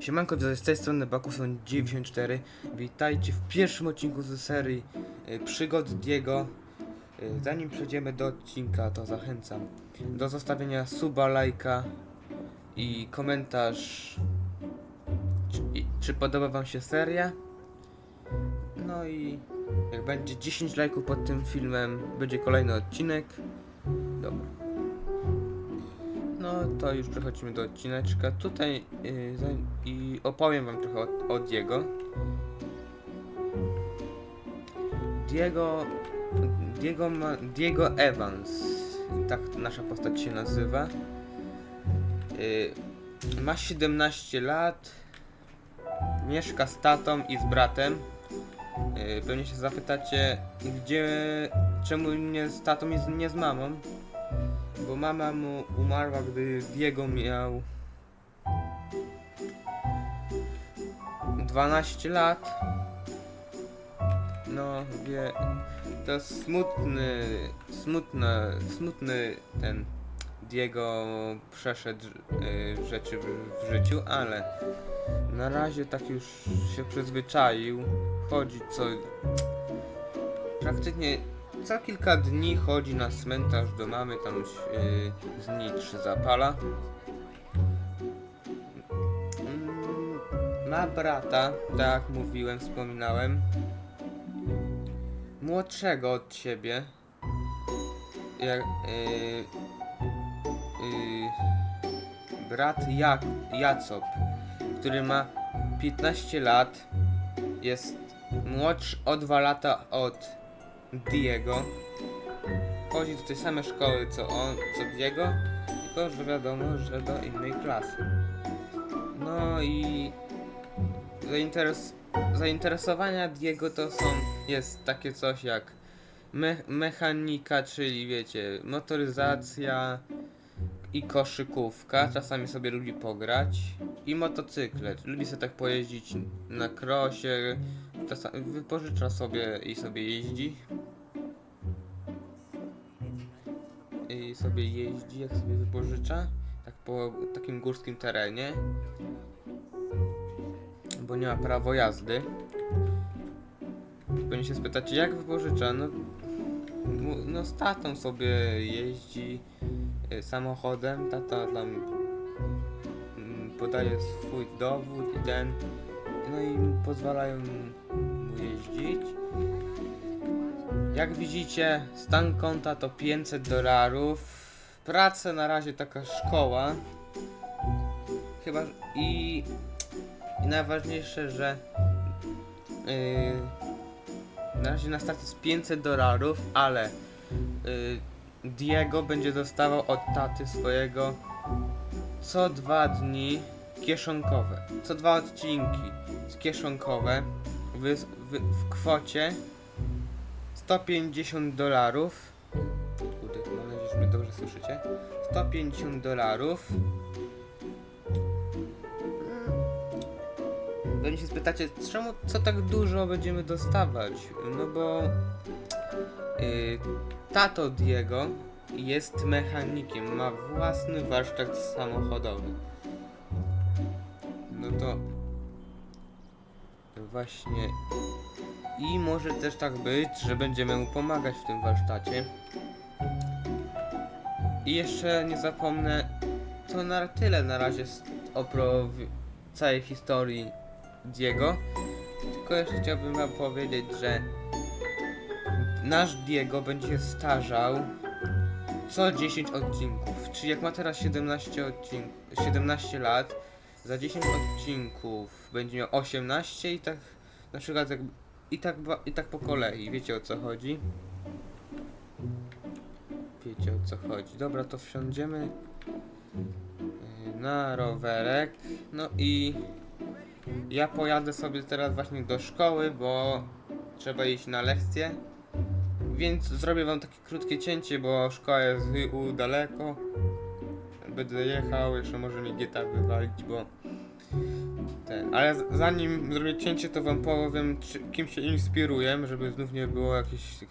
Siemanko, z tej strony Bakuson 94 Witajcie w pierwszym odcinku z serii y, Przygód Diego. Y, Zanim przejdziemy do odcinka, to zachęcam do zostawienia suba, lajka i komentarz czy, czy podoba wam się seria. No i jak będzie 10 lajków pod tym filmem, będzie kolejny odcinek. Dobra no to już przechodzimy do odcineczka. Tutaj yy, i opowiem wam trochę o, o Diego. Diego. Diego, ma, Diego Evans. Tak nasza postać się nazywa. Yy, ma 17 lat. Mieszka z tatą i z bratem. Yy, pewnie się zapytacie, gdzie. Czemu nie z tatą i nie z mamą? Bo mama mu umarła, gdy Diego miał 12 lat. No, wie, to smutny, smutne, smutny ten Diego przeszedł y, rzeczy w, w życiu, ale na razie tak już się przyzwyczaił. Chodzi co praktycznie co kilka dni chodzi na cmentarz do mamy, tam yy, znicz zapala. Mm, Ma brata, tak mówiłem, wspominałem. Młodszego od ciebie. Jak, yy, yy, brat Jak, Jacop, który ma 15 lat. Jest młodszy o 2 lata od Diego. Chodzi do tej samej szkoły co on, co Diego, tylko że wiadomo, że do innej klasy. No i zainteres zainteresowania Diego to są, jest takie coś jak me mechanika, czyli wiecie, motoryzacja i koszykówka, czasami sobie lubi pograć i motocykle, lubi sobie tak pojeździć na krosie, wypożycza sobie i sobie jeździ. I sobie jeździ, jak sobie wypożycza, tak po takim górskim terenie, bo nie ma prawo jazdy. Powinien się spytać, jak wypożycza? No, no z tatą sobie jeździ y, samochodem, tata tam mm, podaje swój dowód i ten, no i pozwalają mu jeździć. Jak widzicie, stan konta to 500 dolarów. Praca na razie taka szkoła. Chyba i, i najważniejsze, że yy, na razie na start jest 500 dolarów, ale yy, Diego będzie dostawał od taty swojego co dwa dni kieszonkowe. Co dwa odcinki kieszonkowe w, w, w kwocie 150 dolarów. Kurde, mam nadzieję, że mnie dobrze słyszycie. 150 dolarów. Pewnie się spytacie, czemu, co tak dużo będziemy dostawać? No bo yy, tato Diego jest mechanikiem, ma własny warsztat samochodowy. No to właśnie i może też tak być, że będziemy mu pomagać w tym warsztacie. I jeszcze nie zapomnę, to na tyle na razie w- całej historii Diego. Tylko jeszcze chciałbym wam powiedzieć, że nasz Diego będzie się starzał co 10 odcinków. Czyli jak ma teraz 17 odcinków, 17 lat, za 10 odcinków będzie miał 18 i tak na przykład jak, i tak i tak po kolei. Wiecie o co chodzi? Wiecie o co chodzi. Dobra, to wsiądziemy yy, na rowerek. No i ja pojadę sobie teraz właśnie do szkoły, bo trzeba iść na lekcję. Więc zrobię wam takie krótkie cięcie, bo szkoła jest u daleko. Będę jechał, jeszcze może mi GTA wywalić, bo ten. Ale zanim zrobię cięcie, to wam powiem, czy, kim się inspiruję, żeby znów nie było jakichś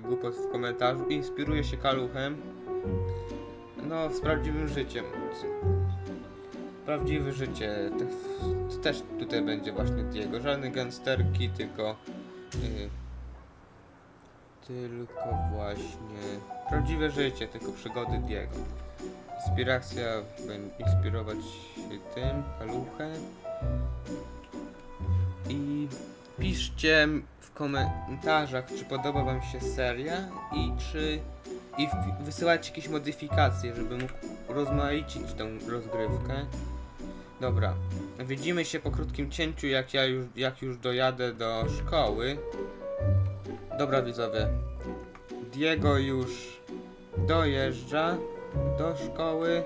głupot w komentarzu. Inspiruję się kaluchem. No, z prawdziwym życiem. prawdziwe życie. To, to też tutaj będzie właśnie Diego. Żadne gangsterki, tylko... y, tylko właśnie prawdziwe życie, tylko przygody Diego. Inspiracja, będzie inspirować się tym, paluchę. I piszcie w komentarzach, czy podoba wam się seria i czy i w- wysyłajcie jakieś modyfikacje, żeby mógł rozmaicić tą rozgrywkę. Dobra, widzimy się po krótkim cięciu, jak ja już, jak już dojadę do szkoły. Dobra widzowie, Diego już dojeżdża do szkoły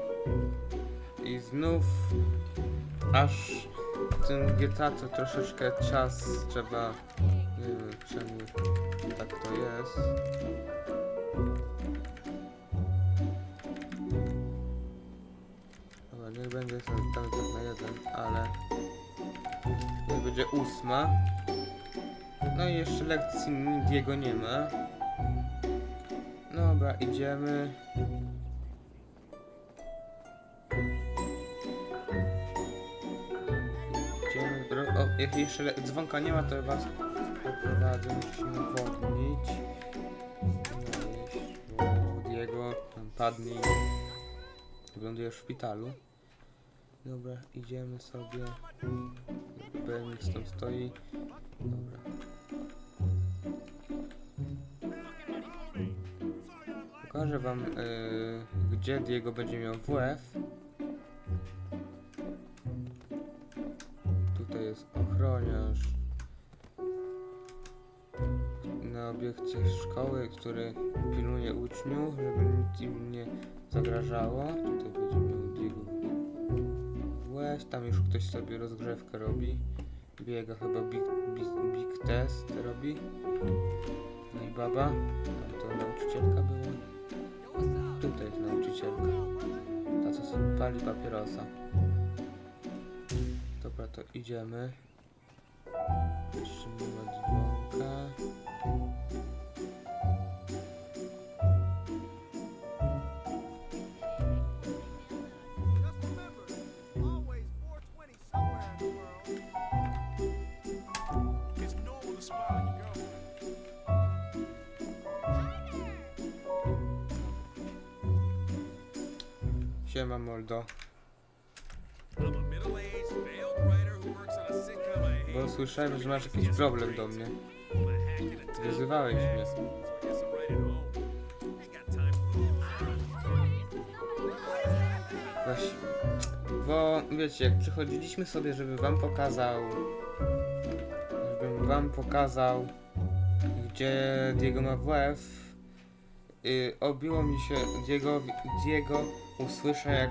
i znów aż w tym GTA to troszeczkę czas trzeba, nie wiem czemu tak to jest. Dobra, niech będzie tam na jeden, ale niech będzie ósma. No i jeszcze lekcji Diego nie ma. Dobra. Idziemy. Jeszcze dzwonka nie ma, to was poprowadzę. Musimy wodnić. No, Diego, tam padnij. Wygląduje w szpitalu. Dobra, idziemy sobie. BMX tam stoi. Dobra. Pokażę wam, y, gdzie Diego będzie miał WF. Tutaj jest ochroniarz. Na obiekcie szkoły, który pilnuje uczniów, żeby nic im nie zagrażało. Tutaj będzie miał Diego WF. Tam już ktoś sobie rozgrzewkę robi. Biega chyba big, big, big test robi. No i baba. Tam to nauczycielka była. Tutaj jest nauczycielka. Ta co pali papierosa. Dobra, to idziemy. Ma dzwonka. Just remember, sitcom I hate. Bo słyszałem, że masz jakiś problem do mnie. Wyzywałeś mnie. Właśnie. Bo wiecie, jak przychodziliśmy sobie, żeby wam pokazał. Żebym wam pokazał, gdzie Diego ma WF. Yy, obiło mi się Diego, Diego usłyszę jak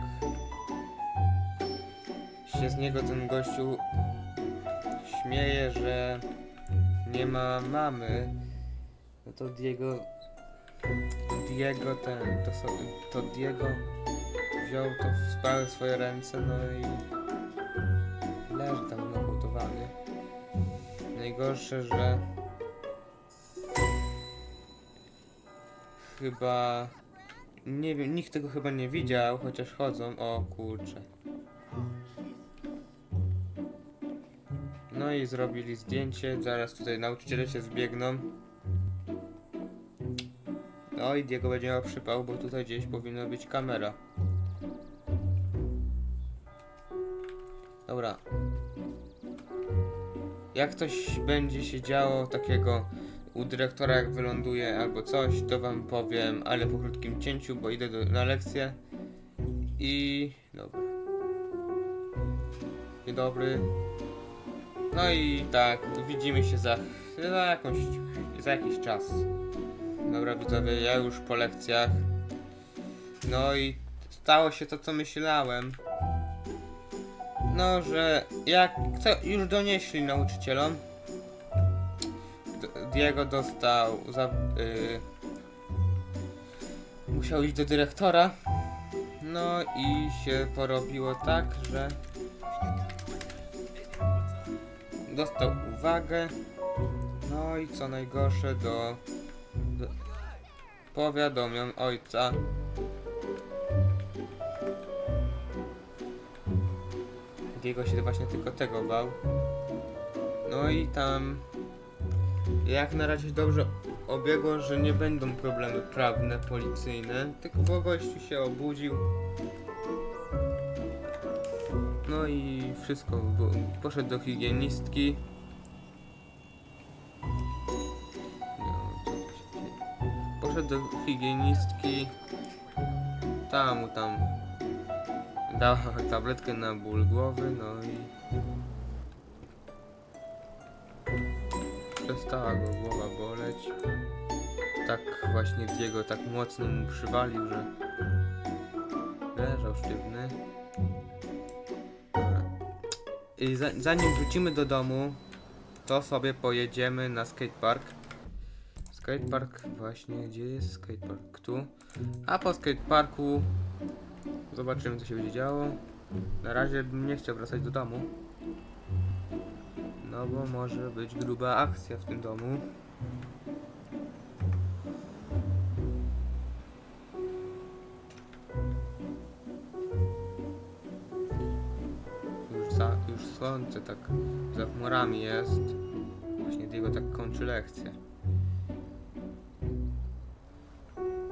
się z niego ten gościu śmieje, że nie ma mamy. No to Diego Diego ten, to, so, to Diego wziął to w w swoje ręce, no i leży tam nokutowany. Najgorsze, że chyba nie wiem, nikt tego chyba nie widział, chociaż chodzą, o kurcze. No i zrobili zdjęcie, zaraz tutaj nauczyciele się zbiegną. No i Diego będzie miał przypał, bo tutaj gdzieś powinna być kamera. Dobra. Jak coś będzie się działo takiego u dyrektora jak wyląduje albo coś, to wam powiem, ale po krótkim cięciu, bo idę do, na lekcję. I dobra. Dzień dobry. No i tak, widzimy się za, za jakąś, za jakiś czas. Dobra widzowie, ja już po lekcjach. No i stało się to co myślałem. No, że jak co już donieśli nauczycielom. Diego dostał za y, musiał iść do dyrektora. No i się porobiło tak, że dostał uwagę. No i co najgorsze do, do ojca. Diego się właśnie tylko tego bał. No i tam jak na razie dobrze obiegło, że nie będą problemy prawne, policyjne, tylko gościu się obudził. No i wszystko, bo poszedł do higienistki. No? Poszedł do higienistki. Tam mu tam dała tabletkę na ból głowy, no i przestała go głowa boleć. Tak właśnie Diego tak mocno mu przywalił, że leżał sztywny. Zanim wrócimy do domu, to sobie pojedziemy na skatepark. Skatepark właśnie, gdzie jest skatepark? Tu. A po skateparku zobaczymy co się będzie działo. Na razie bym nie chciał wracać do domu. No bo może być gruba akcja w tym domu. Słońce tak za chmurami jest. Właśnie Diego tak kończy lekcję.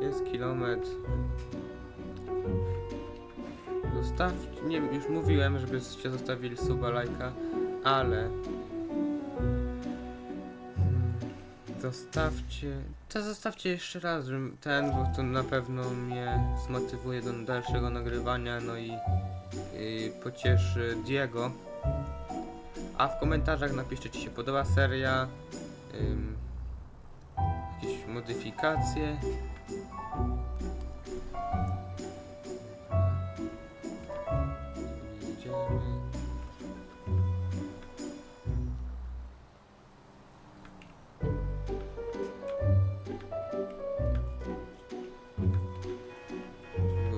Jest kilometr. Zostaw, nie już mówiłem, żebyście zostawili suba, lajka, ale Hmm, Zostawcie. To zostawcie jeszcze raz, ten, bo to na pewno mnie zmotywuje do dalszego nagrywania, no i yy, pocieszy Diego. A w komentarzach napiszcie, czy się podoba seria, ym, jakieś modyfikacje.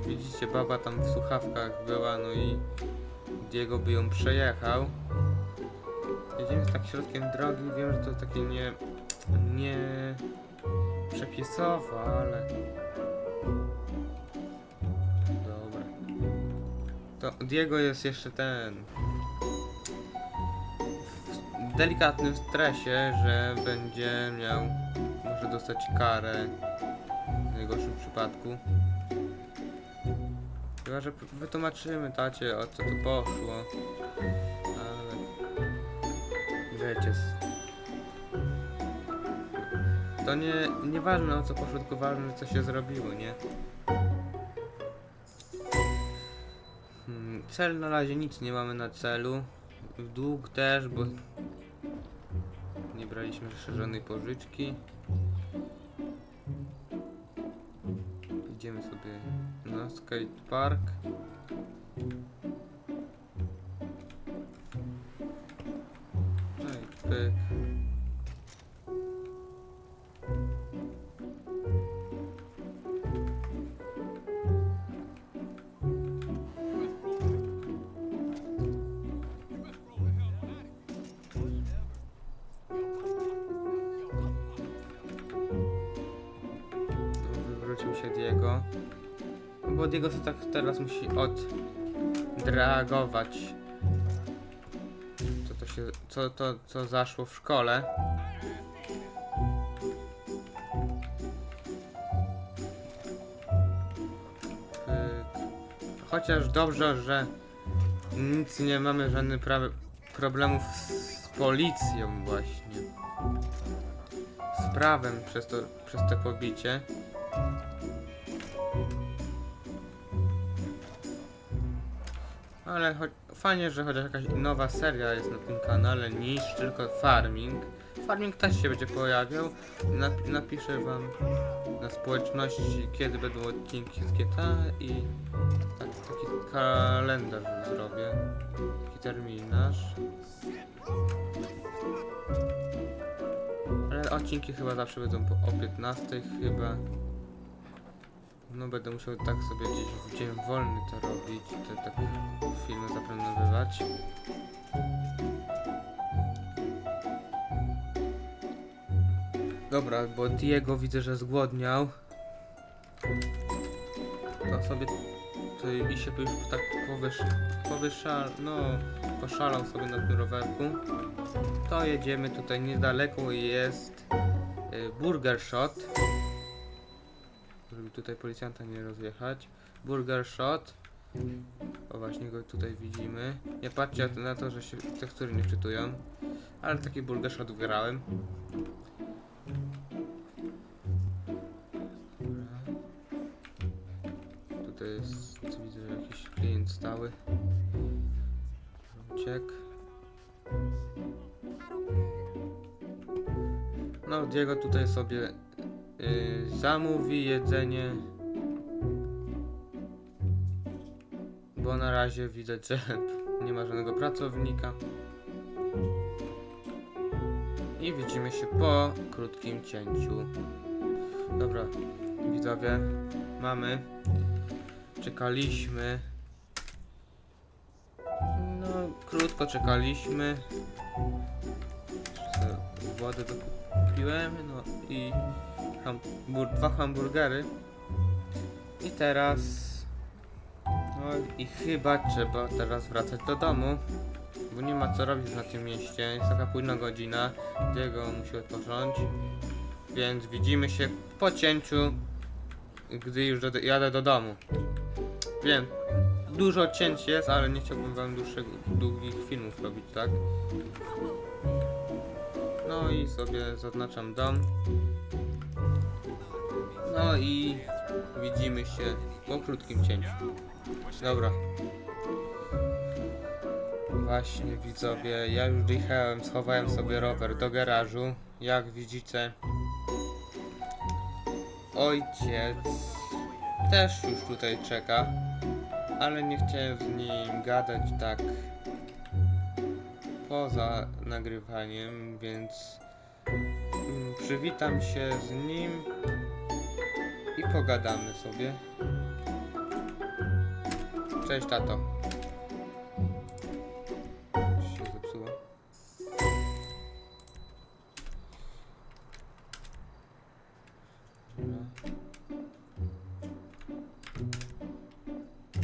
Widzicie, baba tam w słuchawkach była, no i Diego by ją przejechał. Jedziemy tak środkiem drogi, wiem, że to takie nie... nie... przepisowo, ale... Dobra. To Diego jest jeszcze ten... w delikatnym stresie, że będzie miał... może dostać karę w najgorszym przypadku. Chyba, że wytłumaczymy tacie o co tu poszło. Ale... Wiecie... To nie... Nieważne o co poszło, tylko ważne co się zrobiło, nie? Hmm, cel na razie nic nie mamy na celu. Dług też, bo... Nie braliśmy żadnej pożyczki. Idziemy sobie na skatepark. No i pyk. Wywrócił się Diego. No Bo Diego sobie tak teraz musi odreagować. Co to się. Co to co zaszło w szkole. Pyk. Chociaż dobrze, że nic nie mamy żadnych pra- problemów z policją właśnie. Z prawem przez to, przez to pobicie. Ale fajnie, że chociaż jakaś nowa seria jest na tym kanale niż tylko farming. Farming też się będzie pojawiał. Nap- napiszę wam na społeczności, kiedy będą odcinki z GTA i tak, taki kalendarz zrobię. Taki terminarz. Ale odcinki chyba zawsze będą po, o 15 chyba. No będę musiał tak sobie gdzieś w dzień wolny to robić, te tak filmy zaplanowywać. Dobra, bo Diego widzę, że zgłodniał. To sobie tutaj i się już tak powyż, powyższa, no poszalał sobie na tym rowerku, to jedziemy tutaj niedaleko jest y, Burger Shot, tutaj policjanta nie rozjechać. Burger Shot. O właśnie go tutaj widzimy. Nie patrzcie na to, że się tekstury nie wczytują. Ale taki Burger Shot wygrałem. Dobra. Tutaj jest, widzę, jakiś klient stały. Uciekł. No, Diego tutaj sobie y, zamówi jedzenie. Bo na razie widać, że nie ma żadnego pracownika. I widzimy się po krótkim cięciu. Dobra, widzowie, mamy. Czekaliśmy. No, krótko czekaliśmy. Wodę dokupiłem, no i hambur dwa hamburgery. I teraz. No i chyba trzeba teraz wracać do domu. Bo nie ma co robić na tym mieście. Jest taka późna godzina. Diego musi odpocząć. Więc widzimy się po cięciu, gdy już do, jadę do domu. Wiem, dużo cięć jest, ale nie chciałbym wam dłuższych, długich filmów robić, tak? No i sobie zaznaczam dom. No i widzimy się po krótkim cięciu. Dobra. Właśnie widzowie, ja już dojechałem, schowałem sobie rower do garażu. Jak widzicie, ojciec też już tutaj czeka, ale nie chciałem z nim gadać tak poza nagrywaniem, więc mm, przywitam się z nim pogadamy sobie. Cześć tato. Się zepsuło.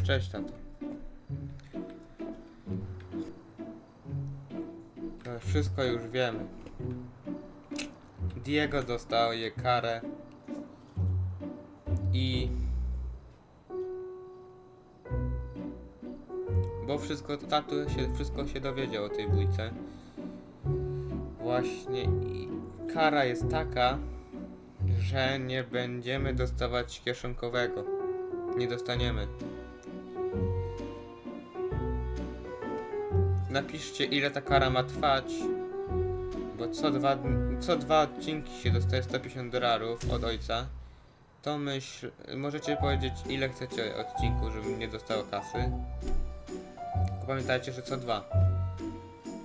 Cześć tato. No, wszystko już wiemy. Diego dostaje karę i bo wszystko tatu się wszystko się dowiedział o tej bójce. Właśnie i kara jest taka, że nie będziemy dostawać kieszonkowego. Nie dostaniemy. Napiszcie ile ta kara ma trwać, bo co dwa, co dwa odcinki się dostaje 150 dolarów od ojca. To myśl, możecie powiedzieć ile chcecie odcinku, żebym nie dostało kasy. Pamiętajcie, że co dwa.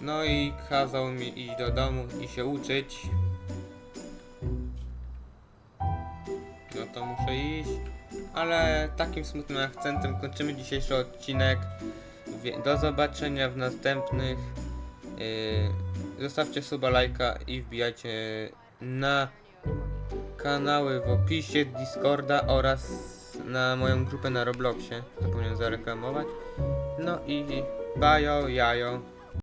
No i kazał mi iść do domu i się uczyć. No to muszę iść. Ale takim smutnym akcentem kończymy dzisiejszy odcinek. Do zobaczenia w następnych. Yy, zostawcie suba, lajka i wbijajcie na kanały w opisie Discorda oraz na moją grupę na Robloxie. Zapomniałem zareklamować. No i bajo, jajo.